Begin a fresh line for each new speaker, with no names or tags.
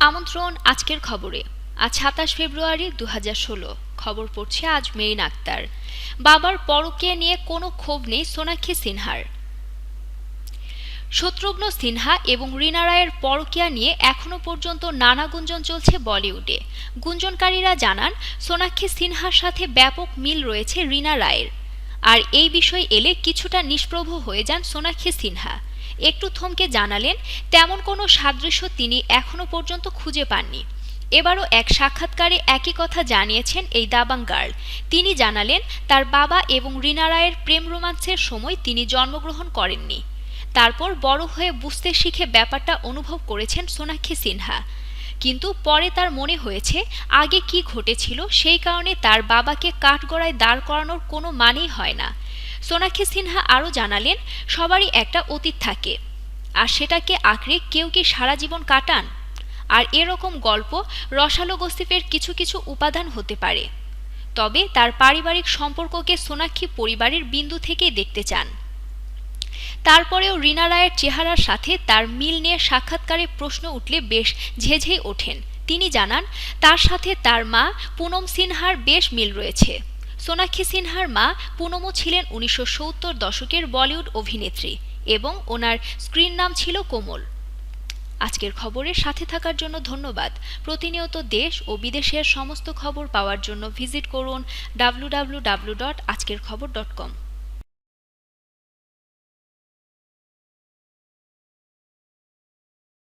আমন্ত্রণ আজকের খবরে। আজ সাতাশ ফেব্রুয়ারি দু ষোলো। খবর পড়ছে আজ মেরিন আক্তার। বাবার পরকীয়া নিয়ে কোনো ক্ষোভ নেই সোনাক্ষী সিনহার। শত্রুঘ্ন সিনহা এবং রীনা রায়ের পরকীয়া নিয়ে এখনও পর্যন্ত নানা গুঞ্জন চলছে বলিউডে। গুঞ্জনকারীরা জানান, সোনাক্ষী সিনহার সাথে ব্যাপক মিল রয়েছে রীনা রায়ের। আর এই বিষয় এলে কিছুটা নিষ্প্রভ হয়ে যান সোনাক্ষী সিনহা। একটু থমকে জানালেন, তেমন কোনো সাদৃশ্য তিনি এখনও পর্যন্ত খুঁজে পাননি। এবারও এক সাক্ষাৎকারে একই কথা জানিয়েছেন এই দাবাং গার্ল। তিনি জানালেন, তার বাবা এবং রীনা রায়ের প্রেম রোমাঞ্চের সময় তিনি জন্মগ্রহণ করেননি। তারপর বড় হয়ে বুঝতে শিখে ব্যাপারটা অনুভব করেছেন সোনাক্ষী সিনহা। কিন্তু পরে তার মনে হয়েছে, আগে কি ঘটেছিল, সেই কারণে তার বাবাকে কাঠগড়ায় দাঁড় করানোর কোনো মানেই হয় না। সোনাক্ষী সিনহা আরও জানালেন, সবারই একটা অতীত থাকে। আর সেটাকে আঁকড়ে কেউ কি সারা জীবন কাটান? আর এরকম গল্প রসালো গসিপের কিছু কিছু উপাদান হতে পারে। তবে তার পারিবারিক সম্পর্ককে সোনাক্ষী পরিবারের বিন্দু থেকেই দেখতে চান। তারপরেও রিনা রায়ের চেহারার সাথে তার মিল নিয়ে সাক্ষাৎকারে প্রশ্ন উঠলে বেশ ঝেঝেই ওঠেন। তিনি জানান, তার সাথে তার মা পুনম সিনহার বেশ মিল রয়েছে। সোনাক্ষী সিনহার মা পুনমও ছিলেন উনিশশো সত্তর দশকের বলিউড অভিনেত্রী এবং ওনার স্ক্রিন নাম ছিল কোমল। আজকের খবরের সাথে থাকার জন্য ধন্যবাদ। প্রতিনিয়ত দেশ ও বিদেশের সমস্ত খবর পাওয়ার জন্য ভিজিট করুন ডাব্লু আজকের খবর ডট কম